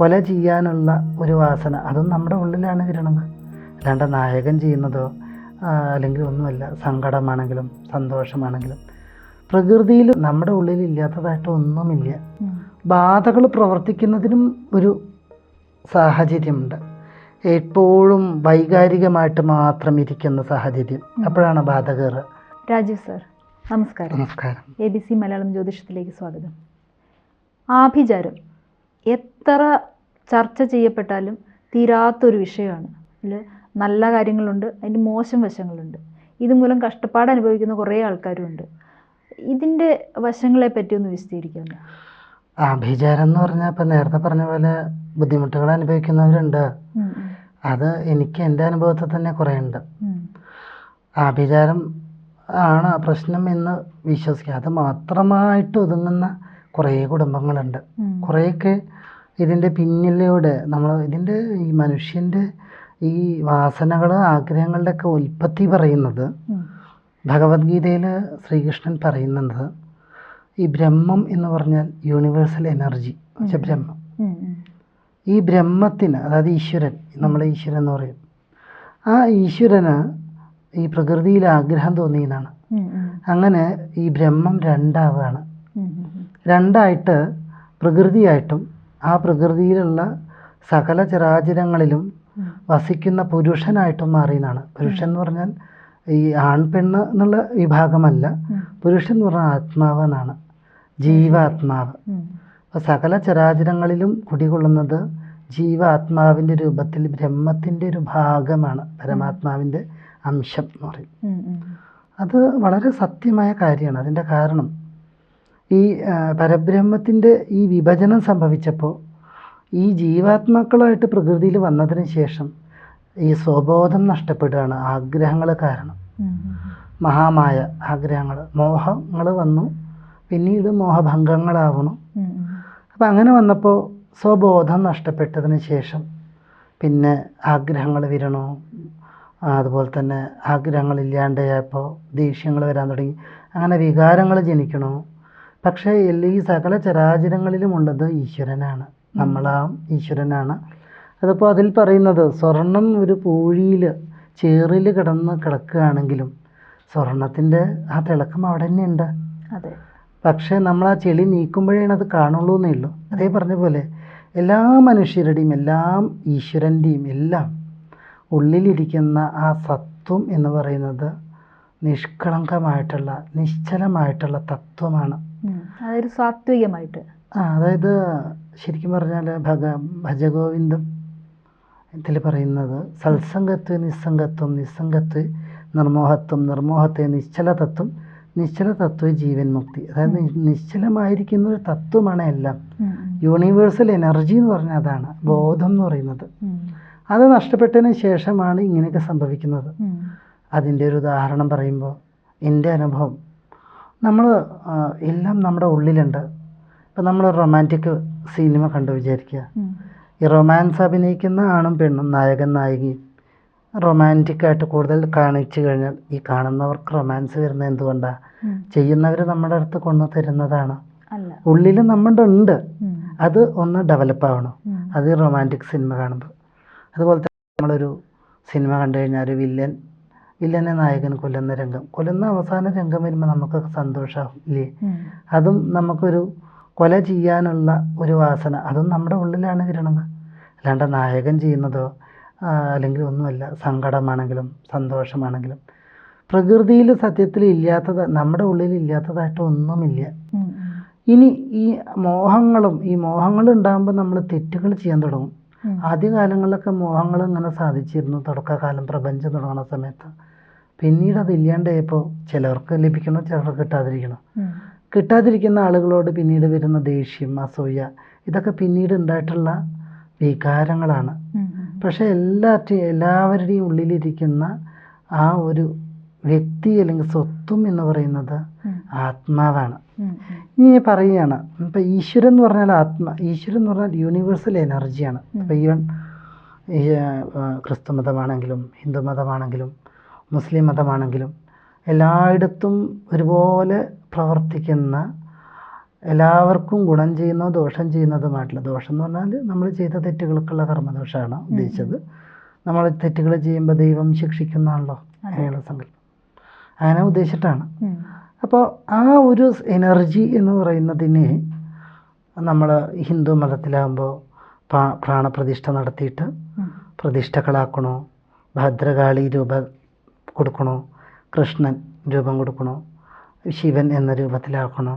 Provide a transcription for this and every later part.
കൊല ചെയ്യാനുള്ള ഒരു വാസന അതും നമ്മുടെ ഉള്ളിലാണ് വരണത്. അല്ലാണ്ട് നായകൻ ചെയ്യുന്നതോ അല്ലെങ്കിൽ ഒന്നുമല്ല സങ്കടമാണെങ്കിലും സന്തോഷമാണെങ്കിലും. പ്രകൃതിയിൽ നമ്മുടെ ഉള്ളിൽ ഇല്ലാത്തതായിട്ട് ഒന്നുമില്ല. ബാധകൾ പ്രവർത്തിക്കുന്നതിനും ഒരു സാഹചര്യമുണ്ട്. എപ്പോഴും വൈകാരികമായിട്ട് മാത്രം ഇരിക്കുന്ന സാഹചര്യം. അപ്പോഴാണ് ബാധ കയറുക. രാജീവ് സർ നമസ്കാരം. നമസ്കാരം. എ ബി സി മലയാളം ജ്യോതിഷത്തിലേക്ക് സ്വാഗതം. ആഭിചാരം എത്ര ചർച്ച ചെയ്യപ്പെട്ടാലും തീരാത്തൊരു വിഷയമാണ്. അതിൽ നല്ല കാര്യങ്ങളുണ്ട് അതിന്റെ മോശം വശങ്ങളുണ്ട്. ഇതുമൂലം കഷ്ടപ്പാട് അനുഭവിക്കുന്ന കുറേ ആൾക്കാരുമുണ്ട് ഇതിന്റെ വശങ്ങളെ പറ്റി ഒന്ന് വിശദീകരിക്കാമോ? അഭിചാരം എന്ന് പറഞ്ഞാൽ ഇപ്പം നേരത്തെ പറഞ്ഞ പോലെ ബുദ്ധിമുട്ടുകൾ അനുഭവിക്കുന്നവരുണ്ട്. അത് എനിക്ക് എന്റെ അനുഭവത്തിൽ തന്നെ കുറേ ഉണ്ട് അഭിചാരം ആണ് പ്രശ്നം എന്ന് വിശ്വസിക്കുക. അത് മാത്രമായിട്ട് ഒതുങ്ങുന്ന കുറേ കുടുംബങ്ങളുണ്ട്. കുറേയൊക്കെ ഇതിന്റെ പിന്നിലൂടെ നമ്മൾ ഇതിന്റെ ഈ മനുഷ്യന്റെ ഈ വാസനകൾ ആഗ്രഹങ്ങളുടെയൊക്കെ ഉൽപ്പത്തി പറയുന്നത് ഭഗവത്ഗീതയിൽ ശ്രീകൃഷ്ണൻ പറയുന്നത് ഈ ബ്രഹ്മം എന്ന് പറഞ്ഞാൽ യൂണിവേഴ്സൽ എനർജി വെച്ചാൽ ബ്രഹ്മം. ഈ ബ്രഹ്മത്തിന് അതായത് ഈശ്വരൻ നമ്മളെ ഈശ്വരൻ എന്ന് പറയും. ആ ഈശ്വരന് ഈ പ്രകൃതിയിൽ ആഗ്രഹം തോന്നിയെന്നാണ്. ഉം, അങ്ങനെ ഈ ബ്രഹ്മം രണ്ടാവുകയാണ്. രണ്ടായിട്ട് പ്രകൃതിയായിട്ടും ആ പ്രകൃതിയിലുള്ള സകല ചരാചരങ്ങളിലും വസിക്കുന്ന പുരുഷനായിട്ടും മാറിയെന്നാണ്. പുരുഷൻ എന്ന് പറഞ്ഞാൽ ഈ ആൺ പെണ്ണ് എന്നുള്ള വിഭാഗമല്ല. പുരുഷൻ എന്ന് പറഞ്ഞാൽ ആത്മാവ് എന്നാണ് ജീവാത്മാവ്. അപ്പോൾ സകല ചരാചരങ്ങളിലും കുടികൊള്ളുന്നത് ജീവാത്മാവിന്റെ രൂപത്തിൽ ബ്രഹ്മത്തിന്റെ ഒരു ഭാഗമാണ് പരമാത്മാവിന്റെ അംശം എന്ന് പറയും. അത് വളരെ സത്യമായ കാര്യമാണ്. അതിന്റെ കാരണം ഈ പരബ്രഹ്മത്തിന്റെ ഈ വിഭജനം സംഭവിച്ചപ്പോൾ ഈ ജീവാത്മാക്കളായിട്ട് പ്രകൃതിയിൽ വന്നതിന് ശേഷം ഈ സ്വബോധം നഷ്ടപ്പെടുകയാണ് ആഗ്രഹങ്ങൾ കാരണം. മഹാമായ ആഗ്രഹങ്ങൾ. മോഹങ്ങൾ വന്നു. പിന്നീട് മോഹഭംഗങ്ങളാവണം. അപ്പം അങ്ങനെ വന്നപ്പോൾ സ്വബോധം നഷ്ടപ്പെട്ടതിന് ശേഷം പിന്നെ ആഗ്രഹങ്ങൾ വരണോ. അതുപോലെ തന്നെ ആഗ്രഹങ്ങൾ ഇല്ലാണ്ടായപ്പോൾ ദേഷ്യങ്ങൾ വരാൻ തുടങ്ങി. അങ്ങനെ വികാരങ്ങൾ ജനിക്കണു. പക്ഷേ ഈ സകല ചരാചരങ്ങളിലുമുള്ളത് ഈശ്വരനാണ്. നമ്മളാം ഈശ്വരനാണ്. അതിപ്പോൾ അതിൽ പറയുന്നത് സ്വർണം ഒരു പൂഴിയിൽ ചേറിൽ കിടന്ന് കിടക്കുകയാണെങ്കിലും സ്വർണത്തിന്റെ ആ തിളക്കം അവിടെ തന്നെ ഉണ്ട്. അതെ. പക്ഷേ നമ്മൾ ആ ചെളി നീക്കുമ്പോഴേ അത് കാണുള്ളൂ എന്നേ ഉള്ളൂ. അതേ പറഞ്ഞ പോലെ എല്ലാ മനുഷ്യരുടെയും എല്ലാം ഈശ്വരന്റെയും എല്ലാം ഉള്ളിലിരിക്കുന്ന ആ സത്വം എന്ന് പറയുന്നത് നിഷ്കളങ്കമായിട്ടുള്ള നിശ്ചലമായിട്ടുള്ള തത്വമാണ്. അതൊരു സാത്വികമായിട്ട്. ആ അതായത് ശരിക്കും പറഞ്ഞാൽ ഭഗ ഭജഗോവിന്ദം ഇതിൽ പറയുന്നത് സത്സംഗത്വ നിസ്സംഗത്വം നിസ്സംഗത്വ നിർമോഹത്വം നിർമോഹത്തെ നിശ്ചലതത്വം നിശ്ചലതത്വ ജീവൻ മുക്തി. അതായത് നിശ്ചലമായിരിക്കുന്ന ഒരു തത്വമാണ് എല്ലാം. യൂണിവേഴ്സൽ എനർജി എന്ന് പറഞ്ഞാൽ അതാണ് ബോധം എന്ന് പറയുന്നത്. അത് നഷ്ടപ്പെട്ടതിന് ശേഷമാണ് ഇങ്ങനെയൊക്കെ സംഭവിക്കുന്നത്. അതിന്റെ ഒരു ഉദാഹരണം പറയുമ്പോൾ എന്റെ അനുഭവം നമ്മൾ എല്ലാം നമ്മുടെ ഉള്ളിലുണ്ട്. ഇപ്പം നമ്മൾ റൊമാന്റിക് സിനിമ കണ്ടു വിചാരിക്കുക. ഈ റൊമാൻസ് അഭിനയിക്കുന്ന ആണും പെണ്ണും നായകൻ നായികയും റൊമാന്റിക്കായിട്ട് കൂടുതൽ കാണിച്ചു കഴിഞ്ഞാൽ ഈ കാണുന്നവർക്ക് റൊമാൻസ് വരുന്നത് എന്തുകൊണ്ടാണ്. ചെയ്യുന്നവർ നമ്മുടെ അടുത്ത് കൊണ്ടു തരുന്നതാണ്. ഉള്ളിൽ നമ്മുടെ ഉണ്ട് അത് ഒന്ന് ഡെവലപ്പ് ആവണം. അത് റൊമാന്റിക് സിനിമ കാണുമ്പോൾ അതുപോലെ തന്നെ നമ്മളൊരു സിനിമ കണ്ടു കഴിഞ്ഞാൽ ഒരു വില്ലൻ വില്ലനെ നായകൻ കൊല്ലുന്ന രംഗം. കൊല്ലുന്ന അവസാന രംഗം വരുമ്പോൾ നമുക്ക് സന്തോഷമാവും ഇല്ലേ? അതും നമുക്കൊരു കൊല ചെയ്യാനുള്ള ഒരു വാസന. അതും നമ്മുടെ ഉള്ളിലാണ് വരണത്. അല്ലാണ്ട് നായകൻ ചെയ്യുന്നതോ അല്ലെങ്കിൽ ഒന്നുമല്ല സങ്കടമാണെങ്കിലും സന്തോഷമാണെങ്കിലും. പ്രകൃതിയിൽ സത്യത്തിൽ ഇല്ലാത്തത് നമ്മുടെ ഉള്ളിൽ ഇല്ലാത്തതായിട്ട് ഒന്നുമില്ല. ഇനി ഈ മോഹങ്ങളും ഈ മോഹങ്ങൾ ഉണ്ടാകുമ്പോൾ നമ്മൾ തെറ്റുകൾ ചെയ്യാൻ തുടങ്ങും. ആദ്യകാലങ്ങളിലൊക്കെ മോഹങ്ങൾ ഇങ്ങനെ സാധിച്ചിരുന്നു തുടക്കകാലം പ്രപഞ്ചം തുടങ്ങുന്ന സമയത്ത്. പിന്നീട് അത് ഇല്ലാണ്ടായപ്പോൾ ചിലർക്ക് ലഭിക്കണം ചിലർക്ക് കിട്ടാതിരിക്കണം. കിട്ടാതിരിക്കുന്ന ആളുകളോട് പിന്നീട് വരുന്ന ദേഷ്യം അസൂയ ഇതൊക്കെ പിന്നീട് ഉണ്ടായിട്ടുള്ള വികാരങ്ങളാണ്. പക്ഷെ എല്ലാറ്റെയും എല്ലാവരുടെയും ഉള്ളിലിരിക്കുന്ന ആ ഒരു വ്യക്തി അല്ലെങ്കിൽ സ്വത്വം എന്ന് പറയുന്നത് ആത്മാവാണ്. ഇനി പറയുകയാണ് ഇപ്പം ഈശ്വരൻ എന്ന് പറഞ്ഞാൽ ആത്മ ഈശ്വരൻ എന്ന് പറഞ്ഞാൽ യൂണിവേഴ്സൽ എനർജിയാണ് ഇപ്പം ഈവൻ ക്രിസ്തു മതമാണെങ്കിലും ഹിന്ദു മതമാണെങ്കിലും മുസ്ലിം മതമാണെങ്കിലും എല്ലായിടത്തും ഒരുപോലെ പ്രവർത്തിക്കുന്ന എല്ലാവർക്കും ഗുണം ചെയ്യുന്നോ ദോഷം ചെയ്യുന്നതുമായിട്ടുള്ള ദോഷം എന്ന് പറഞ്ഞാൽ നമ്മൾ ചെയ്ത തെറ്റുകൾക്കുള്ള കർമ്മദോഷമാണ് ഉദ്ദേശിച്ചത്. നമ്മൾ തെറ്റുകൾ ചെയ്യുമ്പോൾ ദൈവം ശിക്ഷിക്കുന്നതാണല്ലോ അങ്ങനെയുള്ള സങ്കല്പം. അങ്ങനെ ഉദ്ദേശിച്ചിട്ടാണ്. അപ്പോൾ ആ ഒരു എനർജി എന്ന് പറയുന്നതിനെ നമ്മൾ ഹിന്ദു മതത്തിലാകുമ്പോൾ പ്രാ- പ്രാണപ്രതിഷ്ഠ നടത്തിയിട്ട് പ്രതിഷ്ഠകളാക്കണോ ഭദ്രകാളി രൂപം കൊടുക്കണോ? കൃഷ്ണൻ രൂപം കൊടുക്കണോ? ശിവൻ എന്ന രൂപത്തിലാക്കണോ?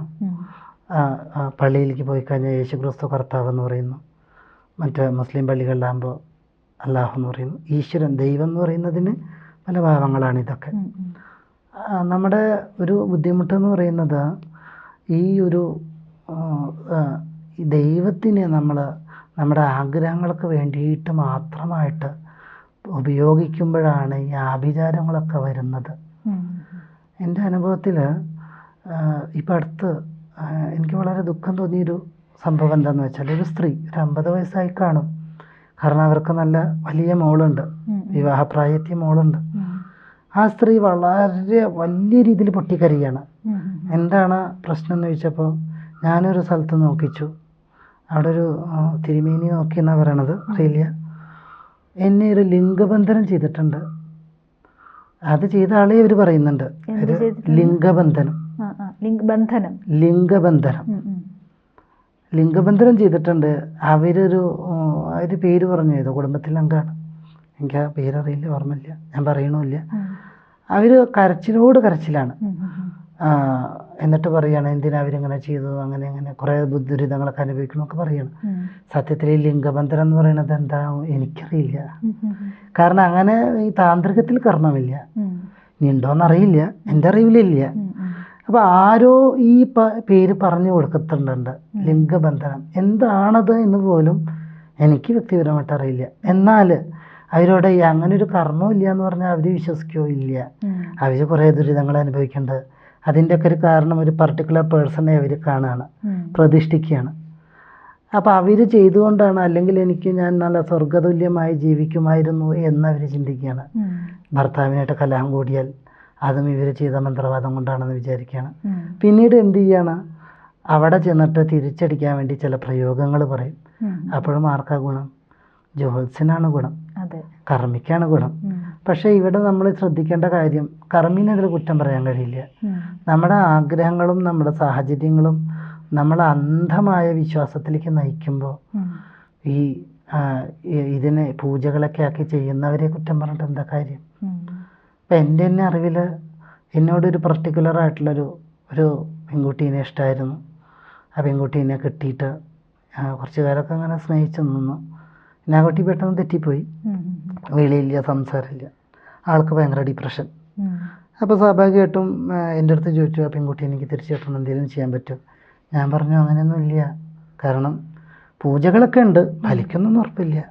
പള്ളിയിലേക്ക് പോയി കഴിഞ്ഞാൽ യേശു ക്രിസ്തു കർത്താവ് എന്ന് പറയുന്നു. മറ്റ് മുസ്ലിം പള്ളികളിലാകുമ്പോൾ അള്ളാഹു എന്ന് പറയുന്നു. ഈശ്വരൻ ദൈവം എന്ന് പറയുന്നതിന് പല ഭാവങ്ങളാണ് ഇതൊക്കെ. നമ്മുടെ ഒരു ബുദ്ധിമുട്ടെന്ന് പറയുന്നത് ഈ ഒരു ദൈവത്തിനെ നമ്മൾ നമ്മുടെ ആഗ്രഹങ്ങൾക്ക് വേണ്ടിയിട്ട് മാത്രമായിട്ട് ഉപയോഗിക്കുമ്പോഴാണ് ഈ ആഭിചാരങ്ങളൊക്കെ വരുന്നത്. എന്റെ അനുഭവത്തിൽ ഇപ്പം അടുത്ത് എനിക്ക് വളരെ ദുഃഖം തോന്നിയൊരു സംഭവം എന്താണെന്ന് വെച്ചാൽ ഒരു സ്ത്രീ ഒരു അമ്പത് വയസ്സായി കാണും. കാരണം അവർക്ക് നല്ല വലിയ മോളുണ്ട്. വിവാഹപ്രായത്തിയ മോളുണ്ട്. ആ സ്ത്രീ വളരെ വലിയ രീതിയിൽ പൊട്ടിക്കരിയാണ്. എന്താണ് പ്രശ്നം എന്ന് ചോദിച്ചപ്പോൾ ഞാനൊരു സ്ഥലത്ത് നോക്കിച്ചു. അവിടെ ഒരു തിരുമേനി നോക്കി എന്നാണ് പറയണത്? അറിയില്ല. എന്നെ ഒരു ലിംഗബന്ധനം ചെയ്തിട്ടുണ്ട്. അത് ചെയ്ത ആളെ ഇവർ പറയുന്നുണ്ട്. ലിംഗബന്ധനം ഒരു? ലിംഗബന്ധനം. ലിംഗബന്ധനം. ലിംഗബന്ധനം. ചെയ്തിട്ടുണ്ട്. അവരൊരു അവർ പേര് പറഞ്ഞു. ഏതോ കുടുംബത്തിലെ അംഗമാണ് എനിക്ക് ആ പേരറിയില്ല ഓർമ്മയില്ല. ഞാൻ പറയണമില്ല. അവർ അവർ കരച്ചിലോട് കരച്ചിലാണ്. എന്നിട്ട് പറയാണ് എന്തിനാ അവരിങ്ങനെ ചെയ്തു? അങ്ങനെ അങ്ങനെ. കുറേ ദുരിതങ്ങളൊക്കെ അനുഭവിക്കണമൊക്കെ പറയാണ്. സത്യത്തിൽ ഈ ലിംഗബന്ധനം എന്ന് പറയുന്നത് എന്താ എനിക്കറിയില്ല. കാരണം അങ്ങനെ ഈ താന്ത്രികത്തിൽ കർമ്മമില്ല. ഇനി ഉണ്ടോയെന്നറിയില്ല എന്റെ അറിവിലില്ല. അപ്പോൾ ആരോ ഈ പേര് പറഞ്ഞു കൊടുക്കുന്നുണ്ട് ലിംഗബന്ധനം. എന്താണത് എന്ന് പോലും എനിക്ക് വ്യക്തിപരമായിട്ട് അറിയില്ല. എന്നാൽ അവരോട് അങ്ങനെ ഒരു കർമ്മം ഇല്ല എന്ന് പറഞ്ഞാൽ അവർ വിശ്വസിക്കുകയോ ഇല്ല അവർ അവർ കുറേ ദുരിതങ്ങൾ അനുഭവിക്കുന്നുണ്ട്. അതിന്റെയൊക്കെ ഒരു കാരണം ഒരു പർട്ടിക്കുലർ പേഴ്സണെ അവർ കാണുകയാണ് ഉം. പ്രതിഷ്ഠിക്കുകയാണ്. അപ്പോൾ അവർ ചെയ്തുകൊണ്ടാണ് അല്ലെങ്കിൽ എനിക്ക് ഞാൻ നല്ല സ്വർഗതുല്യമായി ജീവിക്കുമായിരുന്നു എന്ന് അവർ ചിന്തിക്കുകയാണ്. ഭർത്താവിനായിട്ട് കലഹം കൂടിയാൽ അതും ഇവർ ചെയ്ത മന്ത്രവാദം കൊണ്ടാണെന്ന് വിചാരിക്കുകയാണ്. പിന്നീട് എന്ത് ചെയ്യാണ്? അവിടെ ചെന്നിട്ട് തിരിച്ചടിക്കാൻ വേണ്ടി ചില പ്രയോഗങ്ങൾ പറയും. അപ്പോഴും ആർക്കാ ഗുണം? ജോത്സ്യനാണ് ഗുണം. കർമ്മിക്കാണ് ഗുണം. പക്ഷേ ഇവിടെ നമ്മൾ ശ്രദ്ധിക്കേണ്ട കാര്യം കർമ്മീനെതിരെ കുറ്റം പറയാൻ കഴിയില്ല. നമ്മുടെ ആഗ്രഹങ്ങളും നമ്മുടെ സാഹചര്യങ്ങളും നമ്മളെ അന്ധമായ വിശ്വാസത്തിലേക്ക് നയിക്കുമ്പോൾ ഈ ഇതിനെ പൂജകളൊക്കെ ആക്കി ചെയ്യുന്നവരെ കുറ്റം പറഞ്ഞിട്ട് എന്താ കാര്യം? ഉം. ഇപ്പം എന്റെ തന്നെ അറിവിൽ എന്നോടൊരു പർട്ടിക്കുലർ ആയിട്ടുള്ളൊരു ഒരു പെൺകുട്ടീനെ ഇഷ്ടമായിരുന്നു ആ പെൺകുട്ടീനെ കിട്ടിയിട്ട് കുറച്ച് കാലമൊക്കെ അങ്ങനെ സ്നേഹിച്ചു നിന്നു. കുട്ടി പെട്ടെന്ന് തെറ്റിപ്പോയി. വെളിയില്ല സംസാരമില്ല. ആൾക്ക് ഭയങ്കര ഡിപ്രഷൻ. അപ്പോൾ സ്വാഭാവികമായിട്ടും എന്റെ അടുത്ത് ചോദിച്ചു ആ പെൺകുട്ടി എനിക്ക് തിരിച്ചു കിട്ടണം എന്തെങ്കിലും ചെയ്യാൻ പറ്റും ഞാൻ പറഞ്ഞു അങ്ങനെയൊന്നും ഇല്ല കാരണം പൂജകളൊക്കെ ഉണ്ട്. ഫലിക്കുന്നൊന്നും ഉറപ്പില്ല.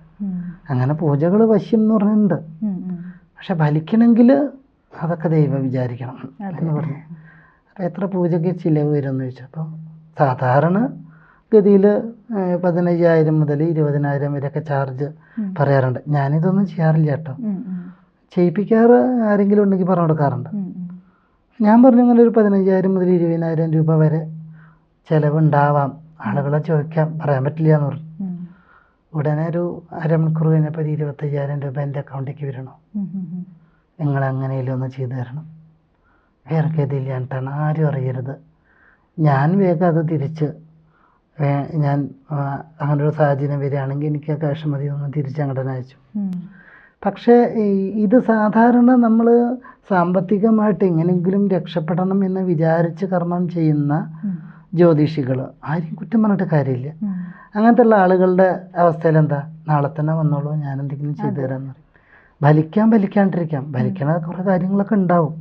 അങ്ങനെ പൂജകൾ വശ്യം എന്ന് പറഞ്ഞിട്ടുണ്ട്. ഉം. പക്ഷെ ഫലിക്കണമെങ്കിൽ അതൊക്കെ ദൈവം വിചാരിക്കണം എന്ന് പറഞ്ഞു. അപ്പോൾ എത്ര പൂജയ്ക്ക് ചിലവ് വരുമെന്ന് ചോദിച്ചപ്പോൾ സാധാരണ ഗതിയിൽ പതിനയ്യായിരം മുതൽ ഇരുപതിനായിരം വരെയൊക്കെ ചാർജ് പറയാറുണ്ട്. ഞാനിതൊന്നും ചെയ്യാറില്ല കേട്ടോ. ചെയ്യിപ്പിക്കാറ് ആരെങ്കിലും ഉണ്ടെങ്കിൽ പറഞ്ഞു കൊടുക്കാറുണ്ട്. ഞാൻ പറഞ്ഞു അങ്ങനെ ഒരു പതിനയ്യായിരം മുതൽ ഇരുപതിനായിരം രൂപ വരെ ചിലവുണ്ടാവാം. ആളുകളെ ചോദിക്കാം പറയാൻ പറ്റില്ല എന്ന് പറഞ്ഞു. ഉടനെ ഒരു അരമണിക്കൂർ കഴിഞ്ഞപ്പോൾ ഒരു ഇരുപത്തയ്യായിരം രൂപ എന്റെ അക്കൗണ്ടിലേക്ക് വരണം. നിങ്ങൾ അങ്ങനെയല്ലോ ഒന്ന് ചെയ്തു തരണം. വേറെ ഗതിയില്ലാണ്ടാണ് ആരും അറിയരുത്. ഞാൻ വേഗം അത് തിരിച്ച് ഞാൻ അങ്ങനെ ഒരു സാഹചര്യം വരികയാണെങ്കിൽ എനിക്ക് ആ ക്യാഷ് മതി ഒന്ന് തിരിച്ച് അങ്ങോട്ട് അയച്ചു. പക്ഷേ ഇത് സാധാരണ നമ്മൾ സാമ്പത്തികമായിട്ട് എങ്ങനെയെങ്കിലും രക്ഷപ്പെടണം എന്ന് വിചാരിച്ച് കർമ്മം ചെയ്യുന്ന ജ്യോതിഷികൾ ആരും കുറ്റം പറഞ്ഞിട്ട് കാര്യമില്ല. അങ്ങനത്തെ ഉള്ള ആളുകളുടെ അവസ്ഥയിൽ എന്താ? നാളെ തന്നെ വന്നോളൂ ഞാൻ എന്തെങ്കിലും ചെയ്തു തരാമെന്ന് പറയും. ഭലിക്കാൻ ഭലിക്കാണ്ടിരിക്കാം. ഭലിക്കണ കുറേ കാര്യങ്ങളൊക്കെ ഉണ്ടാവും.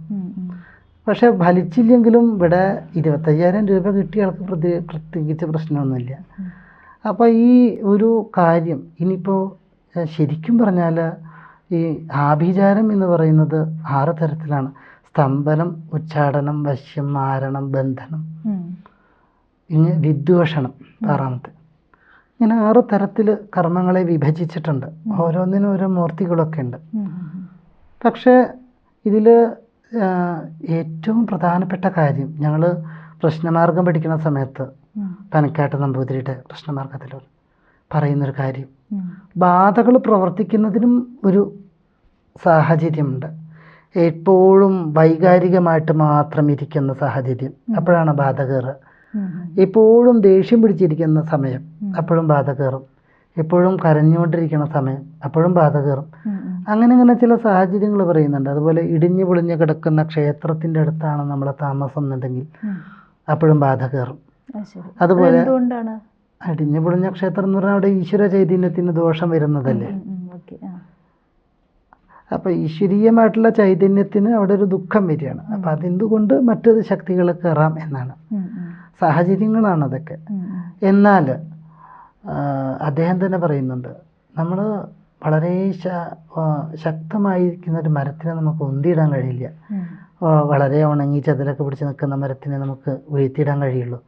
പക്ഷെ ഫലിച്ചില്ലെങ്കിലും ഇവിടെ ഇരുപത്തയ്യായിരം രൂപ കിട്ടിയ ആൾക്ക് പ്രതി പ്രത്യേകിച്ച് പ്രശ്നമൊന്നുമില്ല. അപ്പോൾ ഈ ഒരു കാര്യം ഇനിയിപ്പോൾ ശരിക്കും പറഞ്ഞാൽ ഈ ആഭിചാരം എന്ന് പറയുന്നത് ആറ് തരത്തിലാണ്. സ്തംഭനം ഉച്ചാടനം വശ്യം മാരണം ബന്ധനം. ഇങ്ങനെ വിദ്വേഷണം ആറാമത്തെ. ഇങ്ങനെ ആറ് തരത്തിൽ കർമ്മങ്ങളെ വിഭജിച്ചിട്ടുണ്ട്. ഓരോന്നിനും ഓരോ മൂർത്തികളൊക്കെ ഉണ്ട്. പക്ഷേ ഇതിൽ ഏറ്റവും പ്രധാനപ്പെട്ട കാര്യം ഞങ്ങൾ പ്രശ്നമാർഗം പഠിക്കുന്ന സമയത്ത്. പനക്കാട്ട് നമ്പൂതിരിയുടെ പ്രശ്നമാർഗത്തിൽ പറയുന്നൊരു കാര്യം. ബാധകൾ പ്രവർത്തിക്കുന്നതിനും ഒരു സാഹചര്യമുണ്ട്. എപ്പോഴും വൈകാരികമായിട്ട് മാത്രം ഇരിക്കുന്ന സാഹചര്യം. അപ്പോഴാണ് ബാധ കയറുക. ഉം. എപ്പോഴും ദേഷ്യം പിടിച്ചിരിക്കുന്ന സമയം അപ്പോഴും ബാധ കയറും. എപ്പോഴും കരഞ്ഞുകൊണ്ടിരിക്കുന്ന സമയം അപ്പോഴും ബാധ കയറും. അങ്ങനെ അങ്ങനെ ചില സാഹചര്യങ്ങൾ പറയുന്നുണ്ട്. അതുപോലെ ഇടിഞ്ഞു പൊളിഞ്ഞു കിടക്കുന്ന ക്ഷേത്രത്തിന്റെ അടുത്താണ് നമ്മളെ താമസം എന്നുണ്ടെങ്കിൽ അപ്പോഴും ബാധ കയറും. അതുപോലെ ഇടിഞ്ഞു പൊളിഞ്ഞ ക്ഷേത്രം എന്ന് പറഞ്ഞാൽ അവിടെ ഈശ്വര ചൈതന്യത്തിന് ദോഷം വരുന്നതല്ലേ? അപ്പോൾ ഈശ്വരീയമായിട്ടുള്ള ചൈതന്യത്തിന് അവിടെ ഒരു ദുഃഖം വരികയാണ്. അപ്പോൾ അതെന്തുകൊണ്ട് മറ്റൊരു ശക്തികൾ കയറാം എന്നാണ്. സാഹചര്യങ്ങളാണ് അതൊക്കെ. എന്നാൽ അദ്ദേഹം തന്നെ പറയുന്നുണ്ട്. നമ്മൾ വളരെ ശ- ശക്തമായിരിക്കുന്ന ഒരു മരത്തിനെ നമുക്ക് ഉന്തിയിടാൻ കഴിയില്ല. വളരെ ഉണങ്ങി ചതിലൊക്കെ പിടിച്ച് നിൽക്കുന്ന മരത്തിനെ നമുക്ക് വീഴ്ത്തിയിടാൻ കഴിയുള്ളൂ.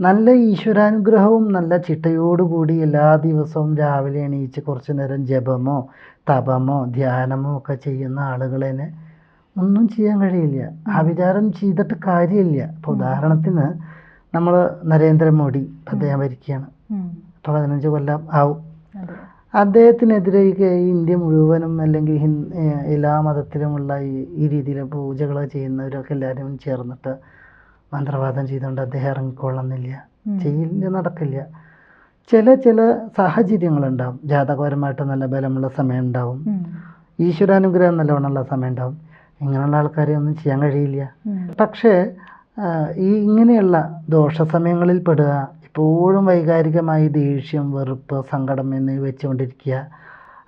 നല്ല ഈശ്വരാനുഗ്രഹവും നല്ല ചിട്ടയോടുകൂടി എല്ലാ ദിവസവും രാവിലെ എണീച്ച് കുറച്ച് നേരം ജപമോ തപമോ ധ്യാനമോ ഒക്കെ ചെയ്യുന്ന ആളുകളെ ഒന്നും ചെയ്യാൻ കഴിയില്ല. ആ വിചാരം ചെയ്തിട്ട് കാര്യമില്ല. ഇപ്പോൾ ഉദാഹരണത്തിന് നമ്മൾ നരേന്ദ്രമോദി അദ്ദേഹം ഭരിക്കുകയാണ്. പതിനഞ്ച് കൊല്ലം ആവും. അദ്ദേഹത്തിനെതിരെ ഈ ഇന്ത്യ മുഴുവനും അല്ലെങ്കിൽ ഹി എല്ലാ മതത്തിലുമുള്ള ഈ ഈ രീതിയിൽ പൂജകൾ ചെയ്യുന്നവരൊക്കെ എല്ലാവരും ചേർന്നിട്ട് മന്ത്രവാദം ചെയ്തുകൊണ്ട് അദ്ദേഹം ഇറങ്ങിക്കൊള്ളുന്നില്ല. ചെയ്യില്ല നടക്കില്ല. ചില ചില സാഹചര്യങ്ങളുണ്ടാവും. ജാതകപരമായിട്ട് നല്ല ബലമുള്ള സമയം ഉണ്ടാവും ഈശ്വരാനുഗ്രഹം നല്ലവണ്ണമുള്ള സമയം ഉണ്ടാവും ഇങ്ങനെയുള്ള ആൾക്കാരെ ഒന്നും ചെയ്യാൻ കഴിയില്ല. പക്ഷേ ഈ ഇങ്ങനെയുള്ള ദോഷ സമയങ്ങളിൽ പെടുക എപ്പോഴും വൈകാരികമായി ദേഷ്യം വെറുപ്പ് സങ്കടം എന്നിവ വെച്ചുകൊണ്ടിരിക്കുക.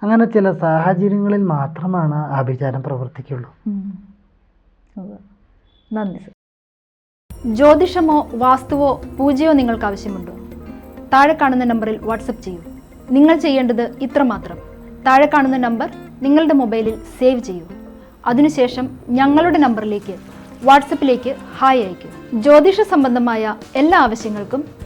അങ്ങനെ ചില സാഹചര്യങ്ങളിൽ മാത്രമാണ് ആഭിചാരം പ്രവർത്തിക്കുള്ളൂ. നന്ദി സർ. ജ്യോതിഷമോ വാസ്തുവോ പൂജയോ നിങ്ങൾക്ക് ആവശ്യമുണ്ടോ? താഴെ കാണുന്ന നമ്പറിൽ വാട്സപ്പ് ചെയ്യൂ. നിങ്ങൾ ചെയ്യേണ്ടത് ഇത്രമാത്രം താഴെ കാണുന്ന നമ്പർ നിങ്ങളുടെ മൊബൈലിൽ സേവ് ചെയ്യൂ. അതിനുശേഷം ഞങ്ങളുടെ നമ്പറിലേക്ക് വാട്സപ്പിലേക്ക് ഹായ് അയയ്ക്കൂ. ജ്യോതിഷ സംബന്ധമായ എല്ലാ ആവശ്യങ്ങൾക്കും